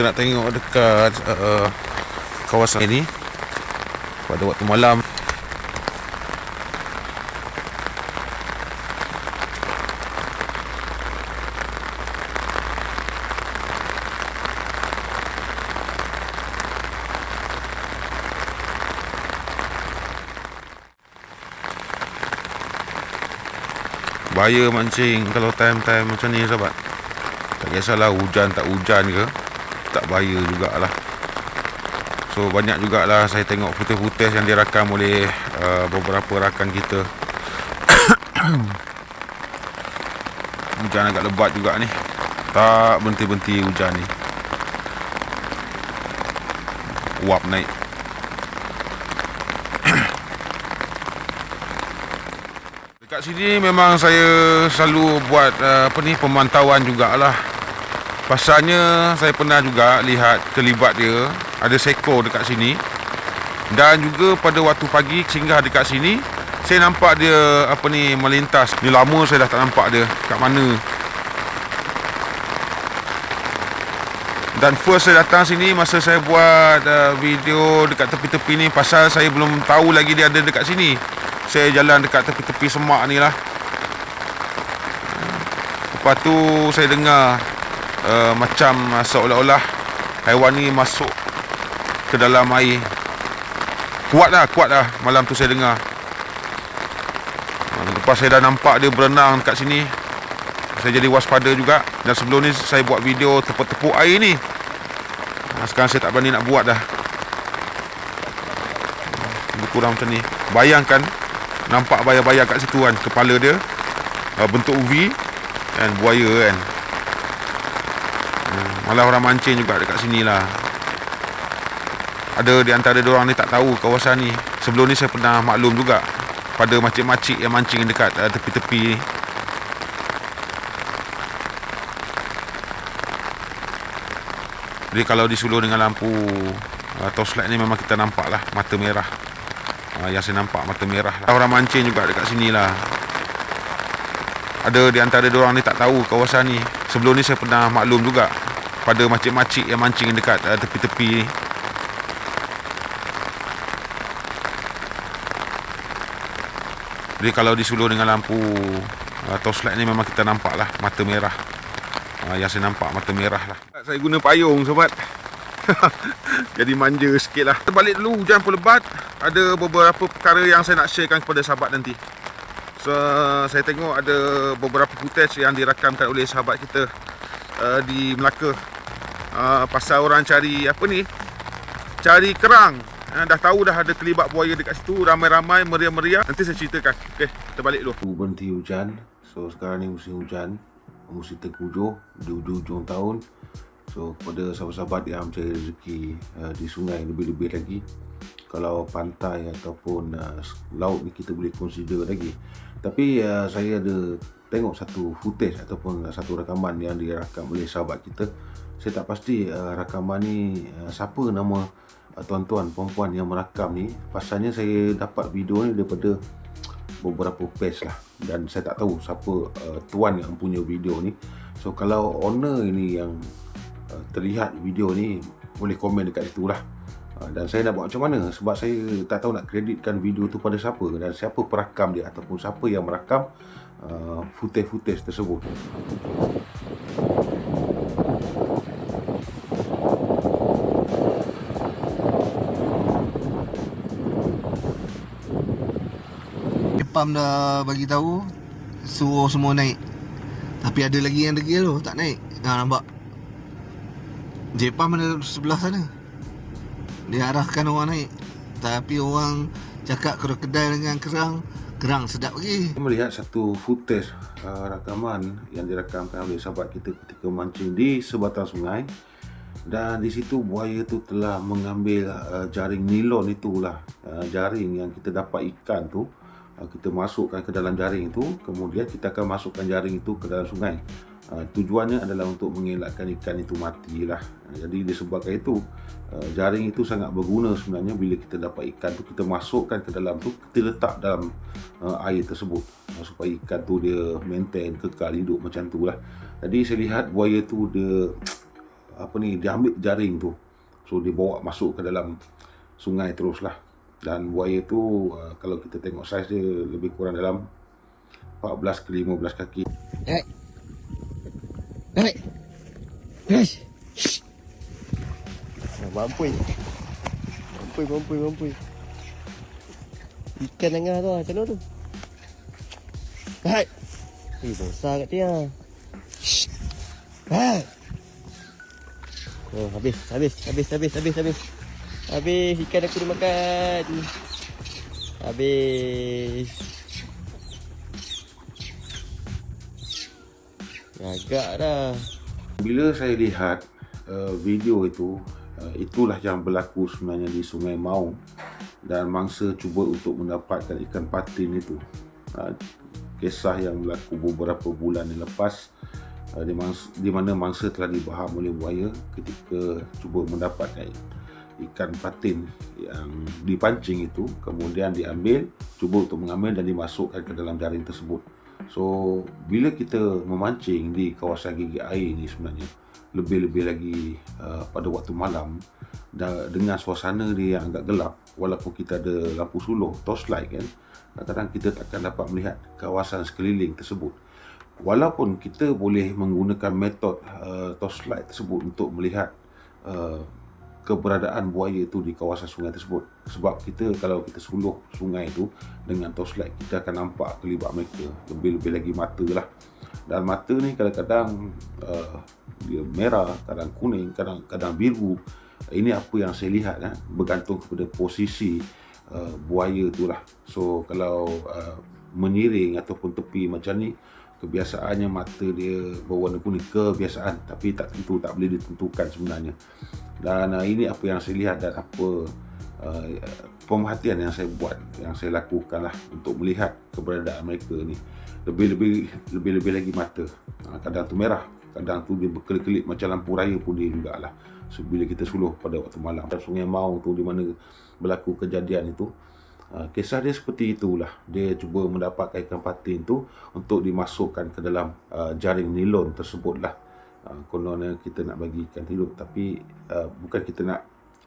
nak tengok dekat uh, kawasan ini. Pada waktu malam. Bahaya mancing kalau time-time macam ni sahabat. Tak kisahlah hujan tak hujan ke Tak bahaya jugalah. So banyak jugalah. Saya tengok footage-footage yang dirakam oleh uh, beberapa rakan kita. Hujan agak lebat juga ni. Tak berhenti-berhenti hujan ni. Uap naik. Dekat sini memang saya selalu buat uh, apa ni pemantauan jugalah. Pasalnya saya pernah juga lihat kelibat dia ada seko dekat sini. Dan juga pada waktu pagi singgah dekat sini saya nampak dia apa ni melintas. Ni lama saya dah tak nampak dia kat mana. Dan first saya datang sini masa saya buat uh, video dekat tepi-tepi ni pasal saya belum tahu lagi dia ada dekat sini saya jalan dekat tepi-tepi semak ni lah lepas tu saya dengar uh, macam uh, seolah-olah haiwan ni masuk ke dalam air. Kuat lah kuat lah malam tu saya dengar. Lepas saya dah nampak dia berenang dekat sini saya jadi waspada juga. Dan sebelum ni saya buat video tepuk-tepuk air ni. Uh, sekarang saya tak berani nak buat dah. Lebih kurang macam ni. Bayangkan nampak bayar-bayar kat situ kan kepala dia uh, bentuk UV dan buaya kan malah orang mancing juga dekat sini lah ada di antara orang ni tak tahu kawasan ni sebelum ni saya pernah maklum juga pada makcik-makcik yang mancing dekat uh, tepi-tepi ni jadi kalau disuluh dengan lampu uh, torchlight ni memang kita nampak lah mata merah uh, yang saya nampak mata merah lah. Orang mancing juga dekat sini lah. Ada di antara orang ni tak tahu kawasan ni. Sebelum ni saya pernah maklum juga pada makcik-makcik yang mancing dekat uh, tepi-tepi ni. Jadi kalau disuluh dengan lampu uh, torchlight ni memang kita nampak lah mata merah. Uh, yang saya nampak mata merah lah. Saya guna payung sobat. Jadi manja sikit lah Kita balik dulu hujan pun lebat Ada beberapa perkara yang saya nak sharekan kepada sahabat nanti So saya tengok ada beberapa footage yang dirakamkan oleh sahabat kita uh, Di Melaka. Uh, Pasal orang cari apa ni? Cari kerang. Uh, Dah tahu dah ada kelibat buaya dekat situ Ramai-ramai meriah-meriah. Nanti saya ceritakan. Okay kita balik dulu Berhenti hujan. So sekarang ni musim hujan. Musim tengkujuh Di ujung-ujung tahun So kepada sahabat-sahabat yang mencari rezeki uh, di sungai lebih-lebih lagi Kalau pantai ataupun uh, laut ni kita boleh consider lagi. Tapi uh, saya ada tengok satu footage ataupun uh, satu rakaman yang dirakam oleh sahabat kita. Saya tak pasti uh, rakaman ni uh, siapa nama uh, tuan-tuan perempuan yang merakam ni. Pasalnya saya dapat video ni daripada beberapa page lah. Dan saya tak tahu siapa uh, tuan yang punya video ni. So kalau owner ini yang uh, terlihat video ni boleh komen dekat situ lah uh, dan saya nak buat macam mana sebab saya tak tahu nak kreditkan video tu pada siapa dan siapa perakam dia ataupun siapa yang merakam uh, footage-footage tersebut Pam dah bagi tahu suruh semua naik. Tapi ada lagi yang degil tu tak naik. Ha nampak. Jepam ada sebelah sana. Dia arahkan orang naik. Tapi orang cakap kedai dengan kerang, kerang sedap lagi. Kita melihat satu footage uh, rakaman yang dirakamkan oleh sahabat kita ketika mancing di sebatang sungai dan di situ buaya tu telah mengambil uh, jaring nilon itulah uh, jaring yang kita dapat ikan tu uh, kita masukkan ke dalam jaring itu kemudian kita akan masukkan jaring itu ke dalam sungai uh, tujuannya adalah untuk mengelakkan ikan itu matilah. Uh, jadi disebabkan itu uh, jaring itu sangat berguna sebenarnya bila kita dapat ikan tu kita masukkan ke dalam tu kita letak dalam air tersebut. Supaya ikan tu dia maintain kekal hidup macam tu lah. Jadi saya lihat buaya tu dia apa ni dia ambil jaring tu. So dia bawa masuk ke dalam sungai teruslah. Dan buaya tu kalau kita tengok saiz dia lebih kurang dalam 14 ke 15 kaki. Hai. Yes. Nah, mampui. Mampui, mampui, mampui. Ikan tengah tu, macam mana tu? Hai. Eh, besar kat dia. Hai. Oh, habis, habis, habis, habis, habis, habis. Habis ikan aku dimakan. Habis. Agak dah. Bila saya lihat uh, video itu, uh, itulah yang berlaku sebenarnya di Sungai Maung dan mangsa cuba untuk mendapatkan ikan patin itu. Uh, kisah yang berlaku beberapa bulan yang lepas di, mangsa, di mana mangsa telah dibaham oleh buaya ketika cuba mendapatkan ikan patin yang dipancing itu kemudian diambil cuba untuk mengambil dan dimasukkan ke dalam jaring tersebut So bila kita memancing di kawasan gigi air ni sebenarnya lebih-lebih lagi uh, pada waktu malam dan dengan suasana dia yang agak gelap walaupun kita ada lampu suluh torchlight kan kadang-kadang kita takkan dapat melihat kawasan sekeliling tersebut. Walaupun kita boleh menggunakan metod uh, torchlight tersebut untuk melihat uh, keberadaan buaya itu di kawasan sungai tersebut. Sebab kita kalau kita suluh sungai itu dengan torchlight kita akan nampak kelibat mereka. Lebih-lebih lagi mata lah. Dan mata ni kadang-kadang uh, dia merah kadang kuning kadang-kadang biru. Ini apa yang saya lihat kan bergantung kepada posisi uh, buaya tu lah. So kalau uh, menyiring ataupun tepi macam ni kebiasaannya mata dia berwarna kuning kebiasaan. Tapi tak tentu tak boleh ditentukan sebenarnya. Dan uh, ini apa yang saya lihat dan apa uh, pemerhatian yang saya buat yang saya lakukan lah untuk melihat keberadaan mereka ni. Lebih-lebih lebih-lebih lagi mata. Uh, kadang tu merah kadang tu dia berkelip-kelip macam lampu raya pun dia jugalah. So, bila kita suluh pada waktu malam sungai Mau tu di mana berlaku kejadian itu kisah dia seperti itulah. Dia cuba mendapatkan ikan patin tu untuk dimasukkan ke dalam uh, jaring nilon tersebutlah. Uh, kononnya kita nak bagi ikan hidup tapi uh, bukan kita nak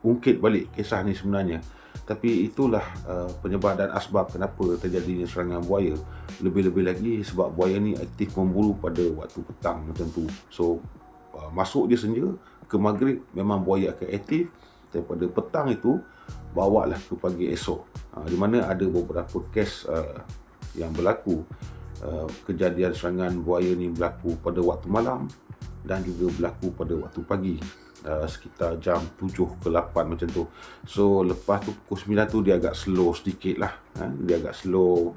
ungkit balik kisah ni sebenarnya. Tapi itulah uh, penyebab dan asbab kenapa terjadinya serangan buaya. Lebih-lebih lagi sebab buaya ni aktif memburu pada waktu petang macam tu. So uh, masuk dia senja ke maghrib memang buaya akan aktif daripada petang itu bawa lah ke pagi esok. Uh, di mana ada beberapa kes uh, yang berlaku. Uh, kejadian serangan buaya ni berlaku pada waktu malam dan juga berlaku pada waktu pagi. Uh, sekitar jam 7 ke 8 macam tu. So lepas tu pukul 9 tu dia agak slow sedikit lah uh, dia agak slow.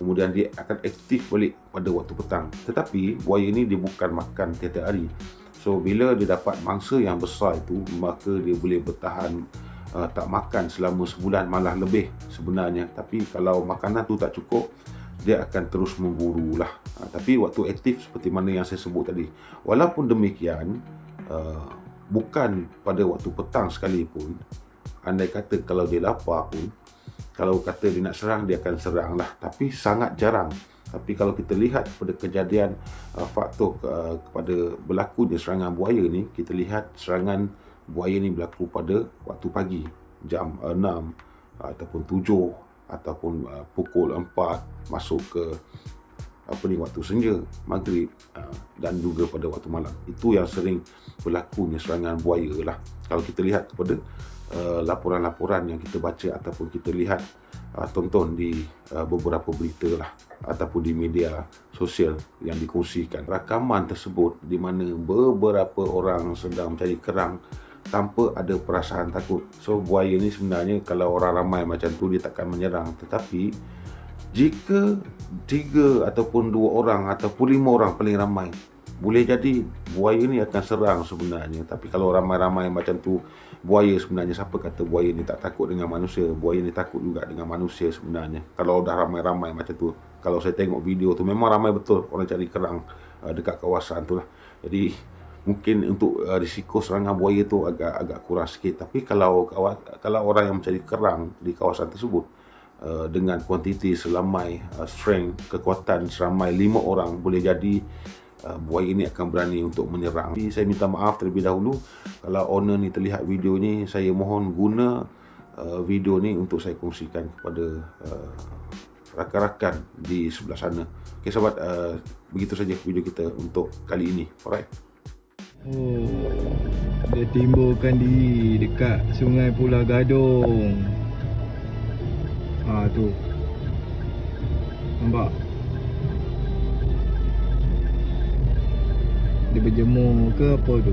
Kemudian dia akan aktif balik pada waktu petang. Tetapi buaya ni dia bukan makan tiap-tiap hari so bila dia dapat mangsa yang besar itu maka dia boleh bertahan uh, tak makan selama sebulan malah lebih sebenarnya. Tapi kalau makanan tu tak cukup dia akan terus memburu lah uh, tapi waktu aktif seperti mana yang saya sebut tadi. Walaupun demikian uh, bukan pada waktu petang sekalipun andai kata kalau dia lapar pun kalau kata dia nak serang dia akan serang lah. Tapi sangat jarang tapi kalau kita lihat pada kejadian uh, faktor uh, kepada berlakunya serangan buaya ni kita lihat serangan buaya ni berlaku pada waktu pagi jam 6 ataupun 7 ataupun uh, pukul 4 masuk ke apa ni waktu senja maghrib uh, dan juga pada waktu malam. Itu yang sering berlakunya serangan buaya lah. Kalau kita lihat kepada uh, laporan-laporan yang kita baca ataupun kita lihat uh, tonton di uh, beberapa berita lah ataupun di media sosial yang dikongsikan rakaman tersebut di mana beberapa orang sedang mencari kerang tanpa ada perasaan takut. So buaya ni sebenarnya kalau orang ramai macam tu dia takkan menyerang. Tetapi jika tiga ataupun dua orang ataupun lima orang paling ramai boleh jadi buaya ni akan serang sebenarnya. Tapi kalau ramai-ramai macam tu buaya sebenarnya siapa kata buaya ni tak takut dengan manusia? Buaya ni takut juga dengan manusia sebenarnya. Kalau dah ramai-ramai macam tu. Kalau saya tengok video tu memang ramai betul orang cari kerang uh, dekat kawasan tu lah. Jadi mungkin untuk uh, risiko serangan buaya tu agak agak kurang sikit tapi kalau kalau orang yang mencari kerang di kawasan tersebut uh, dengan kuantiti selamai uh, strength kekuatan seramai lima orang boleh jadi uh, buaya ni akan berani untuk menyerang. Jadi saya minta maaf terlebih dahulu kalau owner ni terlihat video ni saya mohon guna uh, video ni untuk saya kongsikan kepada uh, rakan-rakan di sebelah sana. Okey sahabat uh, begitu saja video kita untuk kali ini. Alright. Oh, dia timbulkan diri dekat sungai Pulau Gadong. Ah tu. Nampak? Dia berjemur ke apa tu?